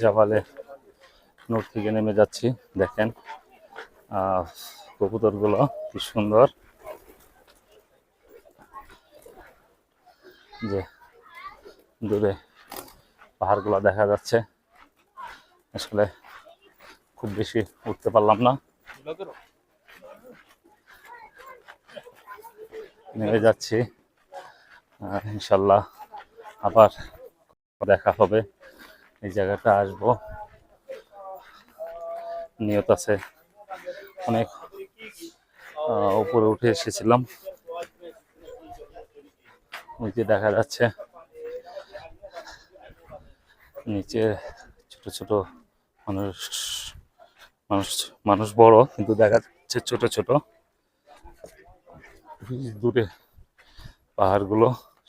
জাবালে নোট থেকে নেমে যাচ্ছি, দেখেন। কবুতরগুলো কি সুন্দর। যে দূরে পাহাড়গুলো দেখা যাচ্ছে। আসলে খুব বেশি উঠতে পারলাম না। নেমে যাচ্ছি। ইনশাল্লাহ আবার দেখা হবে। এই জায়গাটা আসব। নিয়ত আছে। অনেক উপরে উঠে এসেছিলাম। ওই যে দেখা যাচ্ছে। নিচে ছোট ছোট মানুষ মানুষ মানুষ বড়, কিন্তু দেখা যাচ্ছে ছোট ছোট। দূরে পাহাড়গুলো,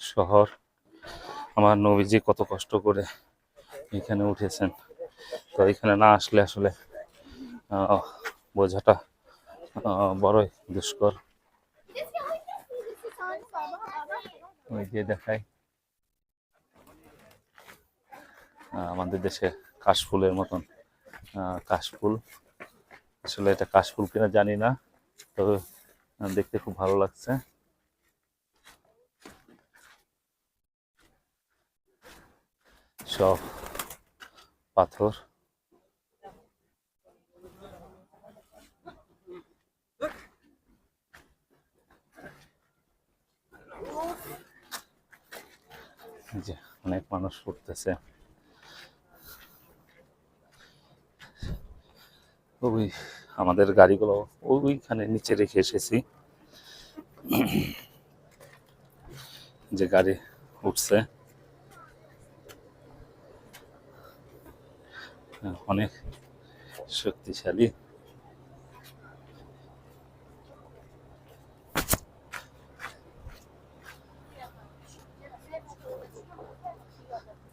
শহর। আমার নবীজি কত কষ্ট করে এখানে উঠেছেন। তো এখানে না আসলে আসলে বোঝাটা বড়ই দুষ্কর। ওই যে দেখাই। আমাদের দেশে কাশফুলের মতন কাশফুল। আসলে এটা কাশফুল কিনা জানি না, তবে দেখতে খুব ভালো লাগছে। সব পাথর। যে অনেক মানুষ উঠতেছে। ওই আমাদের গাড়িগুলো ওইখানে নিচে রেখে এসেছি। যে গাড়ি উঠছে। অনেক শক্তিশালী।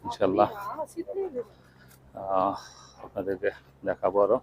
ইনশাল্লাহ আপনাদেরকে দেখাবো আরও।